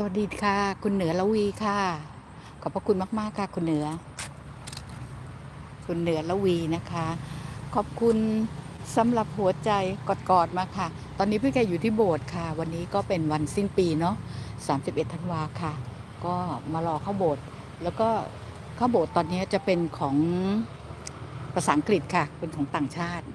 สวัสดีค่ะ คุณเหนือละวีค่ะ ขอบพระคุณมาก ๆ ค่ะ คุณเหนือ คุณเหนือละวีนะคะ ขอบคุณสำหรับหัวใจกอดๆมาค่ะ ตอนนี้พี่แกอยู่ที่โบสถ์ค่ะ วันนี้ก็เป็นวันสิ้นปีเนาะ31ธันวาค่ะ ก็มารอเข้าโบสถ์แล้วก็เข้าโบสถ์ตอนนี้จะเป็นของภาษาอังกฤษค่ะ เป็นของต่างชาติ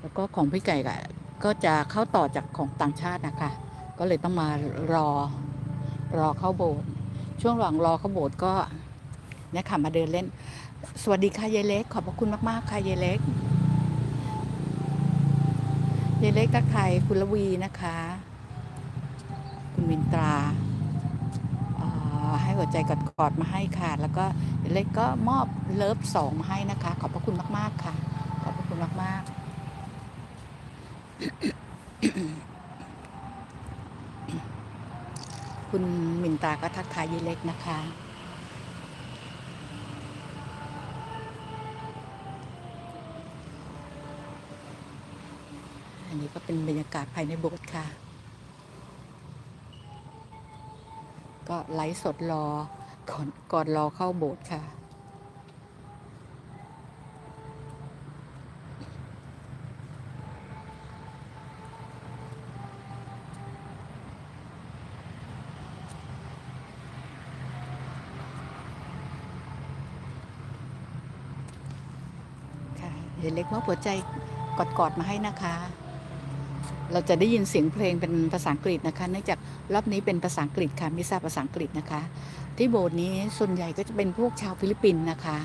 แล้วก็ของพี่ไก่ก็ก็จะเข้าต่อจากของต่างชาตินะคะ ก็เลยต้องมารอรอเข้าโบสถ์ช่วงระหว่างรอเข้าโบสถ์ก็เนี่ยค่ะมาเดินเล่น สวัสดีค่ะยายเล็ก ขอบพระคุณมากๆค่ะยายเล็กยายเล็กทักทายคุณละวีนะคะ คุณวินตราอ่าให้หัวใจกอดๆมาให้ค่ะ แล้วก็ยายเล็กก็มอบเลิฟสองมาให้นะคะ ขอบพระคุณมาก ๆค่ะ ขอบพระคุณมากๆ คุณมินตาก็ทักทายยายเล็กนะคะ อันนี้ก็เป็นบรรยากาศภายในโบสถ์ค่ะ ก็ไลฟ์สดรอก่อนก่อนรอเข้าโบสถ์ค่ะ ค่ะเดี๋ยวเล็กมอบหัวใจกอดๆมาให้นะคะ เราจะได้ยินเสียงเพลงเป็นภาษาอังกฤษนะคะ เนื่องจากรอบนี้เป็นภาษาอังกฤษค่ะม่ทราภาษาอังกฤษนะคะ ที่โบสถ์นี้ส่วนใหญ่ก็จะเป็นพวกชาวฟิลิปปินส์นะคะ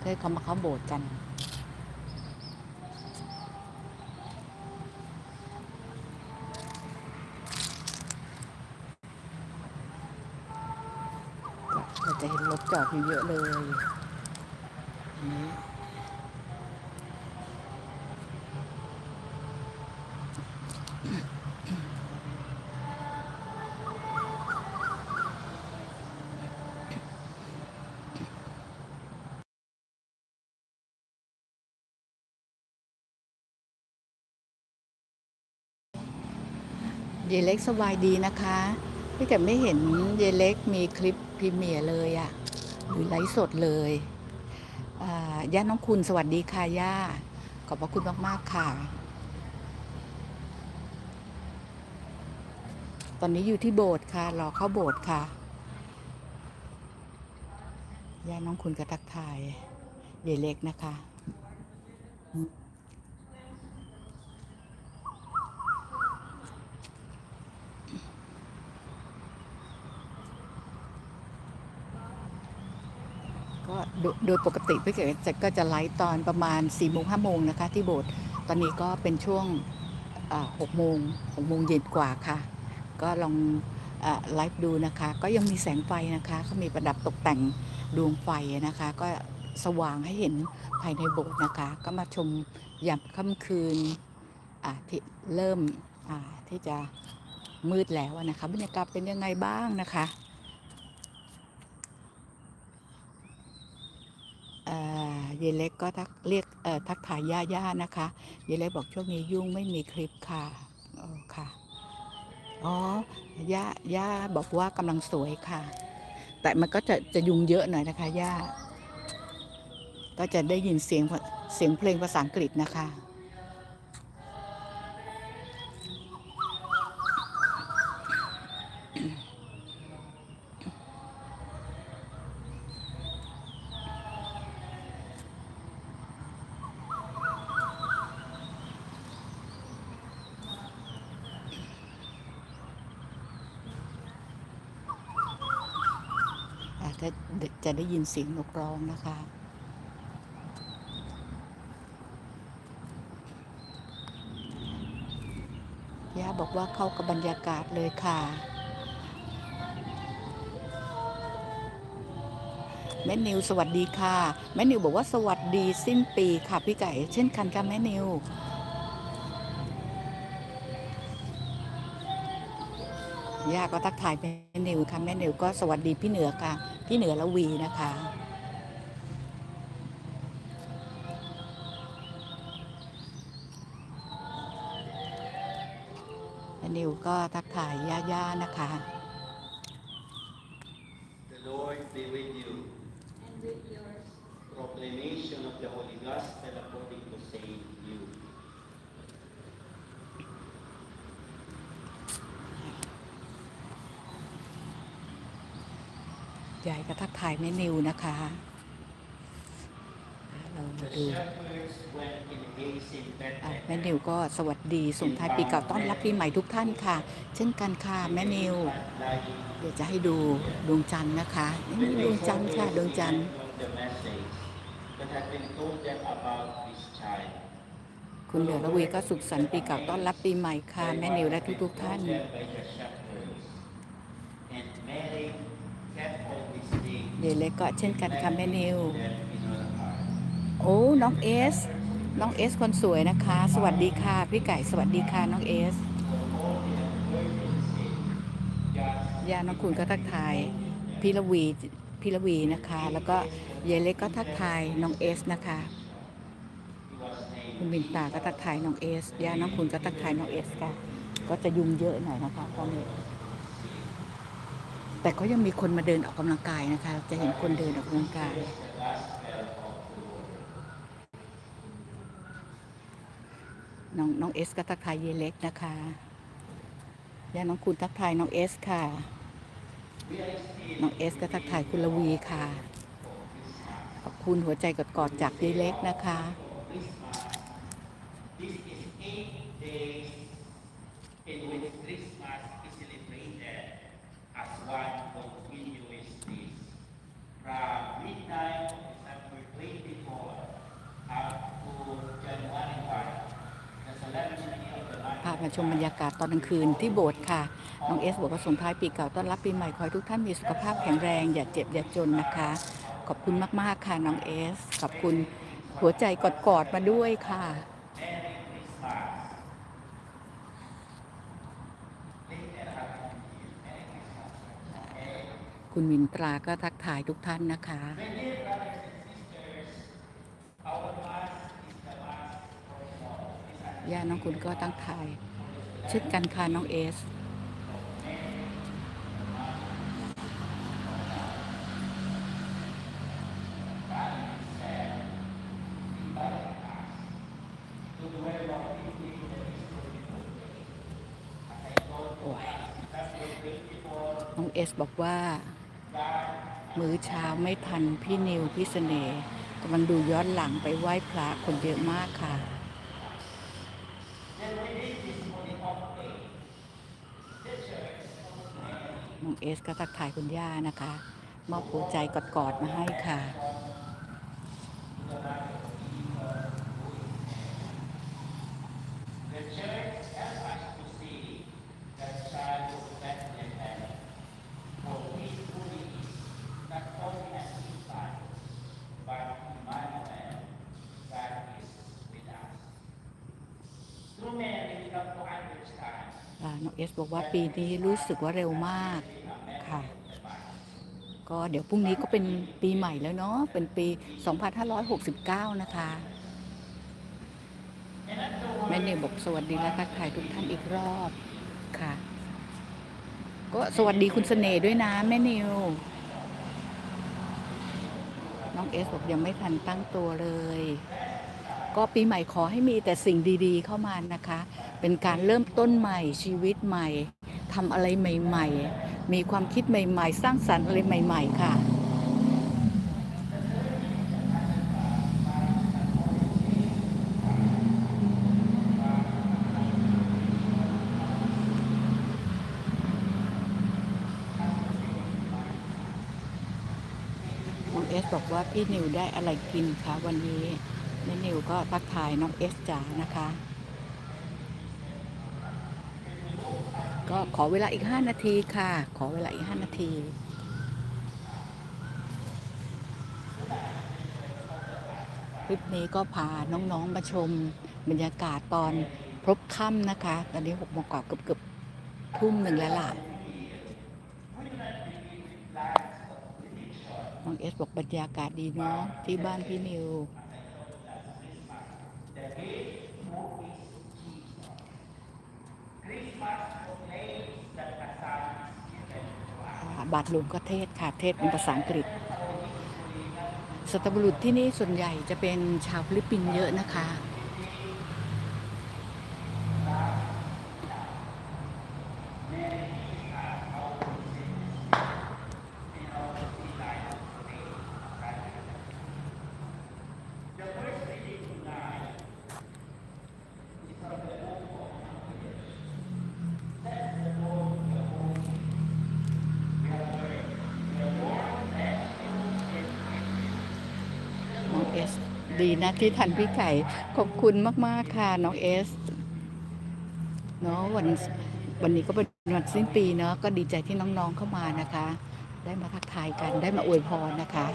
เคยเขามาเข้าโบสถ์กันเราจะเห็นรถจอดอยู่เยอะเลยอัน เยเล็กสบายดีนะคะ พี่แต่ไม่เห็นเยเล็กมีคลิปพรีเมียร์เลยอะหรือไลฟ์สดเลยย่าน้องคุณสวัสดีค่ะย่า ขอบพระคุณมาก ๆ ค่ะ ตอนนี้อยู่ที่โบสถ์ค่ะ รอเข้าโบสถ์ค่ะ ย่าน้องคุณก็ทักทายเยเล็กนะคะ ก็ โดยโดยปกติพี่เก๋จะก็จะไลฟ์ตอนประมาณ4ี่โมงห้าโมงนะคะ ที่โบสถ์ตอนนี้ก็เป็นช่วงหกโมงหกโมงเย็นกว่าค่ะ ก็ลองไลฟ์ดูนะคะ ก็ยังมีแสงไฟนะคะเขามีประดับตกแต่งดวงไฟนะคะ ก็สว่างให้เห็นภายในโบสถ์นะคะ ก็มาชมยามค่ำคืนที่เริ่มที่จะมืดแล้วนะคะบรรยากาศเป็นยังไงบ้างนะคะ เอ่อเยเล็กก็ทักเรียกทักทายย่าย่านะคะ เยเล็กบอกช่วงนี้ยุ่งไม่มีคลิปค่ะอ๋อค่ะอ๋อย่าย่าบอกว่ากำลังสวยค่ะ แต่มันก็จะจะยุงเยอะหน่อยนะคะย่าก็จะได้ยินเสียงเสียงเพลงภาษาอังกฤษนะคะ อา จะจะได้ยินเสียงนกร้องนะคะ ย่าบอกว่าเข้ากับบรรยากาศเลยค่ะ แม่นิวสวัสดีค่ะ แม่นิวบอกว่าสวัสดีสิ้นปีค่ะพี่ไก่ เช่นกันค่ะแม่นิว ย่าก็ทักทายแม่นิวค่ะแม่นิวก็สวัสดีพี่เหนือค่ะ พี่เหนือละวีนะคะแม่นิวก็ทักทายย่าๆนะคะ The Lord be with you and with yours Proclamation of the Holy Gospel according to Saint Luke ยายก็ทักทายแม่นิวนะคะเรามาดูแม่นิวก็สวัสดีส่งท้ายปีเก่าต้อนรับปีใหม่ทุกท่านค่ะ เช่นกันค่ะแม่นิว เดี๋ยวจะให้ดูดวงจันทร์นะคะนี่ดวงจันทร์ค่ะดวงจันทร์คุณเหลือระวีก็สุขสันต์ปีเก่าต้อนรับปีใหม่ค่ะแม่นิวและทุกๆท่าน Told them by the shepherds. And Mary kept all these things เดยวเล็กก็เช่นกันค่ะแม่นิว them in her heart. โอ้ น้องเอส น้องเอส คนสวยนะคะ สวัสดีค่ะ พี่ไก่สวัสดีค่ะ น้องเอสยาน้องคุณก็ทักทายพี่ละวีพี่ละวีนะคะ แล้วก็เยายเล็กก็ทักทายน้องเอสนะคะคุณบินตาก็ทักทายน้องเอสยาน้องคุณก็ทักทายน้องเอสค่ะก็จะยุ่งเยอะหน่อยนะคะตอนนี้ แต่ก็ยังมีคนมาเดินออกกำลังกายนะคะ จะเห็นคนเดินออกกำลังกายน้องน้องเอสก็ทักทายเยเล็กนะคะย่าน้องคุณทักทายน้องเอสค่ะ น้องเอสก็ทักทายคุณละวีค่ะ ขอบคุณหัวใจกอดๆจากเยเล็กนะคะ This is eight days in which Christmas is celebrated as one continuous day. From midnight of December 24 up to January 1, the solemnity of the พามา ชมบรรยากาศตอนกลางคืนที่โบสถ์ค่ะ น้องเอสบอกว่าส่งท้ายปีเก่าต้อนรับปีใหม่ขอให้ทุกท่านมีสุขภาพแข็งแรง อย่าเจ็บ อย่าจนนะคะ ขอบคุณมากๆค่ะน้องเอส ขอบคุณหัวใจกอดๆมาด้วยค่ะคุณมินตราก็ทักทายทุกท่านนะคะ ย่าน้องคุณก็ตั้งทาย เช่นกันค่ะน้องเอสโอ้ยน้องเอสบอกว่า มื้อเช้าไม่ทันพี่นิวพี่เสน่ห์กำลังดูย้อนหลังไปไหว้พระคนเยอะมากค่ะ น้องเอสก็ทักทายคุณย่านะคะ มอบหัวใจกอดๆมาให้ค่ะ Through Mary, we come to understand อ่าน้องเอส บอกว่าปีนี้รู้สึกว่าเร็วมากค่ะ ก็เดี๋ยวพรุ่งนี้ก็เป็นปีใหม่แล้วเนาะเป็นปี 2569 นะคะ แม่เนยบอกสวัสดีและทักทายทุกท่านอีกรอบค่ะ ก็สวัสดีคุณเสน่ห์ด้วยนะแม่นิวน้องเอสบอกยังไม่ทันตั้งตัวเลย ก็ปีใหม่ขอให้มีแต่สิ่งดีๆเข้ามานะคะ เป็นการเริ่มต้นใหม่ชีวิตใหม่ทำอะไรใหม่ ๆ มีความคิดใหม่ ๆ สร้างสรรค์อะไรใหม่ ๆ ค่ะน้องเอสบอกว่าพี่นิวได้อะไรกินคะวันนี้ แม่นิวก็ทักทายน้องเอสจ๋านะคะ ก็ขอเวลาอีก 5 นาทีค่ะ ขอเวลาอีก 5 นาทีคลิปนี้ก็พาน้องๆมาชมบรรยากาศตอนพบค่ำนะคะ ตอนนี้หกโมงกว่าเกือบเกือบๆทุ่มหนึ่งแล้วล่ะ น้องเอสบอกบรรยากาศดีเนาะที่บ้านพี่นิว น บาทหลวงก็เทศค่ะ เทศเป็นภาษาอังกฤษสัตบุรุษที่นี่ส่วนใหญ่จะเป็นชาวฟิลิปปินส์เยอะนะคะ น้องเอส ดีนะที่ทันพี่ไก่ขอบคุณมาก ๆ ค่ะ น้องเอสเนาะวันวันนี้ก็เป็นวันสิ้นปีเนาะก็ดีใจที่น้องๆเข้ามานะคะ ได้มาทักทายกันได้มาอวยพรนะคะ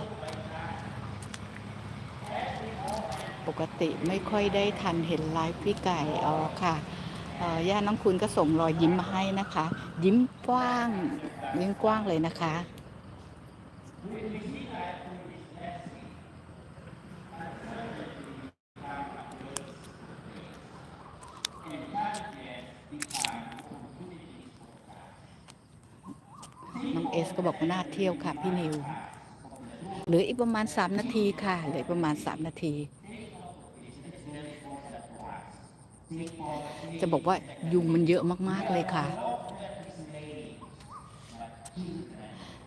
ปกติไม่ค่อยได้ทันเห็นไลฟ์พี่ไก่อ๋อค่ะย่าน้องคุณก็ส่งรอยยิ้มมาให้นะคะ ยิ้มกว้างยิ้มกว้างเลยนะคะ น้องเอสก็ บอกว่าน่าเที่ยวค่ะพี่นิวเหลืออีกประมาณ3นาทีค่ะเหลือประมาณ3นาที จะบอกว่ายุงมันเยอะมาก ๆ เลยค่ะ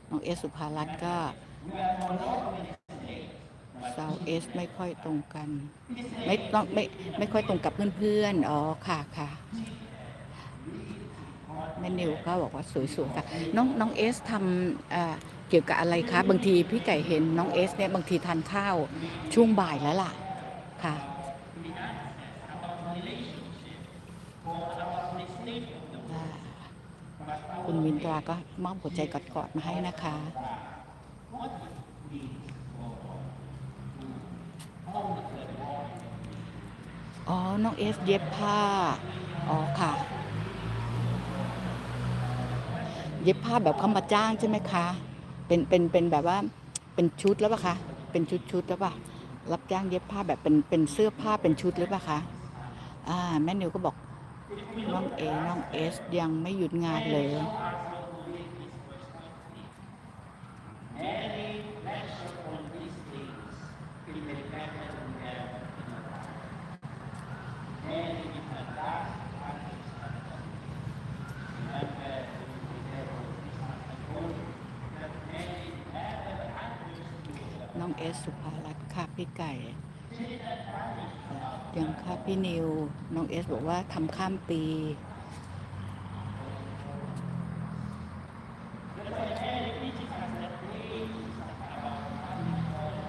น้องเอสสุภารัตน์ก็สาวเอสไม่ค่อยตรงกัน ไม่ต้องไม่ไม่ค่อยตรงกับเพื่อนๆ อ๋อค่ะค่ะ แม่นิวก็บอกว่าสวยๆค่ะน้องน้องเอสทำเกี่ยวกับอะไรคะ บางทีพี่ไก่เห็นน้องเอสเนี่ยบางทีทานข้าวช่วงบ่ายแล้วล่ะค่ะ คุณวินตราก็มอบหัวใจกอดๆมาให้นะคะอ๋อ น้องเอสเย็บผ้า อ๋อค่ะ เย็บผ้าแบบเขามาจ้างใช่ไหมคะ เป็นเป็นเป็นแบบว่าเป็นชุดแล้วปะคะ เป็นชุดชุดแล้วปะรับจ้างเย็บผ้าแบบเป็นเป็นเสื้อผ้าเป็นชุดหรือปล่าคะ อ่าแม่นิวก็บอกน้องเอน้องเอสยังไม่หยุดงานเลย น้องเอสสุภารัตน์ค่ะพี่ ไก่ยังค่ะพี่นิว น้องเอสบอกว่าทำข้ามปี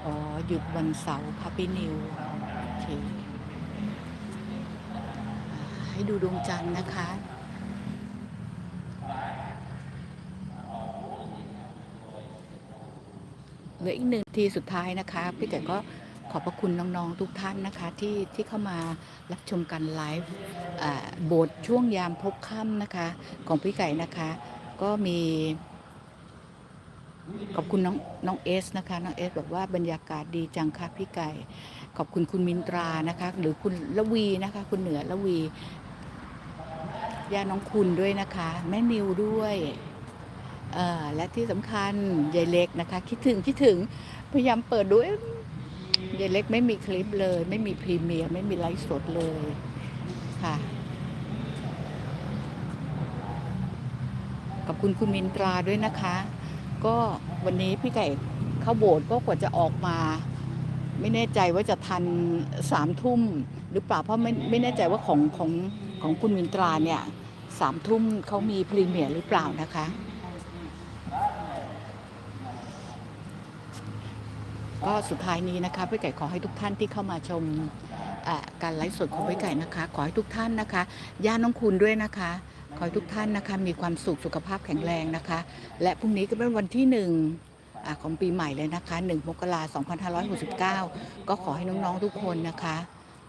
อ๋อ หยุดวันเสาร์ค่ะพี่นิว โอเค ให้ดูดวงจันทร์นะคะเหลืออีกหนึ่งทีสุดท้ายนะคะ พี่ไก่ก็ ขอบพระคุณน้องๆทุกท่านนะคะที่ที่เข้ามารับชมการไลฟ์โบสถ์ช่วงยามพบค่ำนะคะ ของพี่ไก่นะคะ ก็มีขอบคุณน้องน้องเอสนะคะน้องเอสบอกว่าบรรยากาศดีจังค่ะพี่ไก่ ขอบคุณคุณมินตรานะคะ หรือคุณละวีนะคะ คุณเหนือละวีย่าน้องคุณด้วยนะคะ แม่นิวด้วยเออและที่สำคัญยายเล็กนะคะ คิดถึงคิดถึงพยายามเปิดดูเอ๊ะ ยายเล็กไม่มีคลิปเลย ไม่มีพรีเมียร์ไม่มีไลฟ์สดเลยค่ะ ขอบคุณคุณมินตราด้วยนะคะ ก็วันนี้พี่ไก่เข้าโบสถ์ก็กว่าจะออกมา ไม่แน่ใจว่าจะทันสามทุ่มหรือเปล่าเพราะไม่ไม่แน่ใจว่าของของของคุณมินตราเนี่ยสามทุ่มเขามีพรีเมียร์หรือเปล่านะคะ ก็สุดท้ายนี้นะคะพี่ไก่ขอให้ทุกท่านที่เข้ามาชมการไลฟ์สดของพี่ไก่นะคะ ขอให้ทุกท่านนะคะย่าน้องคุณด้วยนะคะ ขอให้ทุกท่านนะคะมีความสุขสุขภาพแข็งแรงนะคะ และพรุ่งนี้ก็เป็นวันที่หนึ่งอของปีใหม่เลยนะคะ 1 มกราคม 2569 ก็ขอให้น้องๆทุกคนนะคะ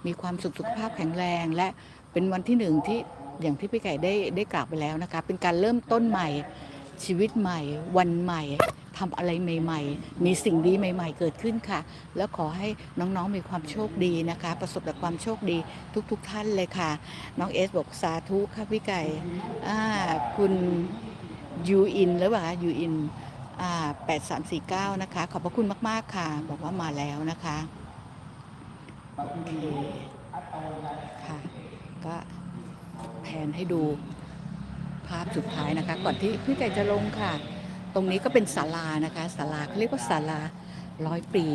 มีความสุขสุขภาพแข็งแรง และเป็นวันที่หนึ่งที่อย่างที่พี่ไก่ได้ได้กล่าวไปแล้วนะคะ เป็นการเริ่มต้นใหม่ชีวิตใหม่วันใหม่ ทำอะไรใหม่ ๆ มีสิ่งดีใหม่ ๆ เกิดขึ้นค่ะ แล้วขอให้น้องๆมีความโชคดีนะคะ ประสบแต่ความโชคดีทุกๆทท่านเลยค่ะ น้องเอสบอกสาธุค่ะพี่ไก่อ่าคุณยูอินหรือเปล่ายูอินอ่าแปดสามสี่เก้านะคะ ขอบพระคุณมากๆค่ะ บอกว่ามาแล้วนะคะโอเคค่ะ ก็แผนให้ดูภาพสุดท้ายนะคะ ก่อนที่พี่ไก่จะลงค่ะ ตรงนี้ก็เป็นศาลานะคะศาลาเขาเรียกว่าศาลาร้อยปี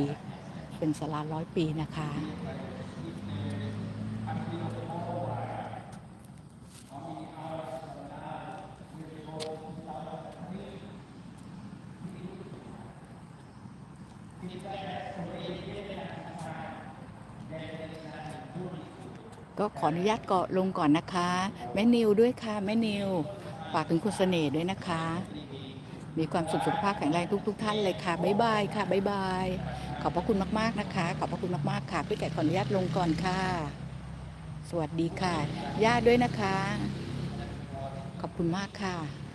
เป็นศาลาร้อยปีนะคะก็ขออนุญาตเกาะลงก่อนนะคะ แม่นิวด้วยค่ะ แม่นิวฝากถึงคุณเสน่ห์ด้วยนะคะ มีความสุขสุขภาพแข็งแรงทุกทุกท่านเลยค่ะบ๊ายบายค่ะบ๊ายบาย ขอบพระคุณมาก ๆนะคะ ขอบพระคุณมากๆค่ะพี่ไก่ขออนุญาตลงก่อนค่ะ สวัสดีค่ะญาติด้วยนะคะ ขอบคุณมากค่ะ